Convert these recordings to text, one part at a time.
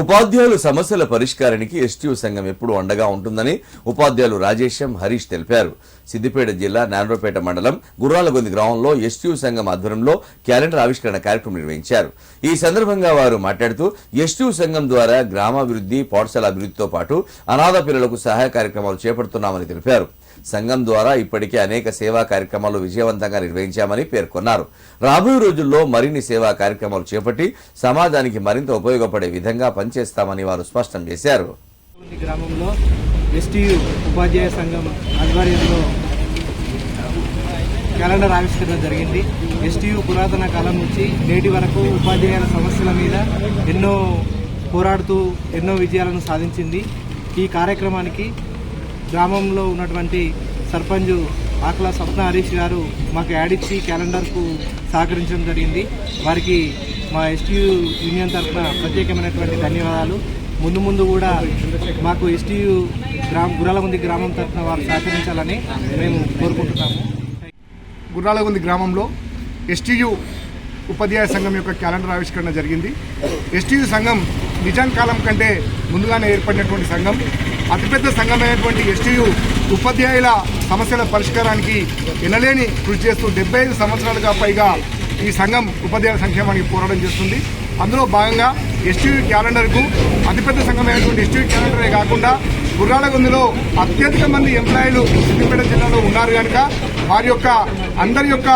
ఉపాధ్యాయులు సమస్యల పరిష్కారానికి ఎస్టీయూ సంఘం ఎప్పుడూ అండగా ఉంటుందని ఉపాధ్యాయులు రాజేశం హరీష్ తెలిపారు. సిద్దిపేట జిల్లా నారాయణపేట మండలం గుర్రాలగొంది గ్రామంలో ఎస్టీయూ సంఘం ఆధ్వర్యంలో క్యాలెండర్ ఆవిష్కరణ కార్యక్రమం నిర్వహించారు. ఈ సందర్భంగా వారు మాట్లాడుతూ ఎస్టీయూ సంఘం ద్వారా గ్రామాభివృద్ధి పాఠశాల అభివృద్ధితో పాటు అనాథ పిల్లలకు సహాయ కార్యక్రమాలు చేపడుతున్నామని తెలిపారు. సంఘం ద్వారా ఇప్పటికే అనేక సేవా కార్యక్రమాలు విజయవంతంగా నిర్వహించామని పేర్కొన్నారు. రాబోయే రోజుల్లో మరిన్ని సేవా కార్యక్రమాలు చేపట్టి సమాజానికి మరింత ఉపయోగపడే విధంగా పనిచేస్తామని వారు స్పష్టం చేశారు. ఈ గ్రామంలో ఎస్టీయు ఉపాధ్యాయ సంఘం ఆధ్వర్యంలో క్యాలెండర్ ఆవిష్కరణ జరిగింది. ఎస్టీయు పురాతన కాలం నుంచి నేటి వరకు ఉపాధ్యాయుల సమస్యల మీద ఎన్నో పోరాడుతూ ఎన్నో విజయాలను సాధించింది. ఈ కార్యక్రమానికి గ్రామంలో ఉన్నటువంటి సర్పంచ్ ఆకల స్వప్న హరీష్ గారు మాకు యాడ్ ఇచ్చి క్యాలెండర్కు సహకరించడం జరిగింది. వారికి మా ఎస్టీయూ యూనియన్ తరఫున ప్రత్యేకమైనటువంటి ధన్యవాదాలు. ముందు ముందు కూడా మాకు ఎస్టీయూ గ్రామ గుర్రాలగుంది గ్రామం తరఫున వారు సహకరించాలని మేము కోరుకుంటున్నాము. గుర్రాలగుంది గ్రామంలో ఎస్టీయు ఉపాధ్యాయ సంఘం యొక్క క్యాలెండర్ ఆవిష్కరణ జరిగింది. ఎస్టీయు సంఘం నిజాం కాలం కంటే ముందుగానే ఏర్పడినటువంటి సంఘం. అతిపెద్ద సంఘమైనటువంటి ఎస్టీయు ఉపాధ్యాయుల సమస్యల పరిష్కారానికి ఎనలేని కృషి చేస్తూ డెబ్బై ఐదు సంవత్సరాలుగా పైగా ఈ సంఘం ఉపాధ్యాయుల సంక్షేమానికి పోరాటం చేస్తుంది. అందులో భాగంగా ఎస్టీ క్యాలెండర్కు అతిపెద్ద సంఘమైనటువంటి ఎస్టీ క్యాలెండరే కాకుండా గుర్రాలగొందిలో అత్యధిక మంది ఎంప్లాయీలు సిద్దిపేట జిల్లాలో ఉన్నారు కనుక వారి యొక్క అందరి యొక్క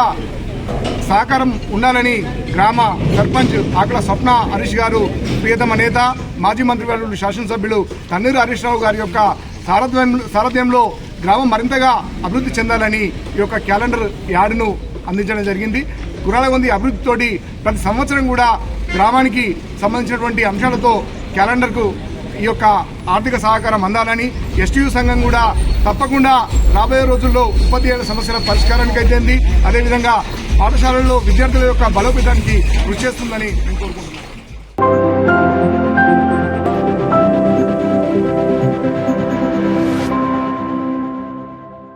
సహకారం ఉండాలని గ్రామ సర్పంచ్ ఆకల స్వప్న హరీష్ గారు ప్రియతమ నేత మాజీ మంత్రివర్యులు శాసనసభ్యులు తన్నీరు హరీష్ రావు గారి యొక్క సారథ్యం సారథ్యంలో గ్రామం మరింతగా అభివృద్ధి చెందాలని ఈ యొక్క క్యాలెండర్ యాడ్ను అందించడం జరిగింది. గురాలగొంది అభివృద్ధితోటి ప్రతి సంవత్సరం కూడా గ్రామానికి సంబంధించినటువంటి అంశాలతో క్యాలెండర్కు ఈ యొక్క ఆర్థిక సహకారం అందాలని ఎస్టీయూ సంఘం కూడా తప్పకుండా రాబోయే రోజుల్లో ఉపాధ్యాయుల సమస్యల పరిష్కారానికి అయితే అదేవిధంగా పాఠశాలల్లో విద్యార్థుల యొక్క బలోపేతానికి కృషి చేస్తుందని నేను కోరుకుంటున్నాను.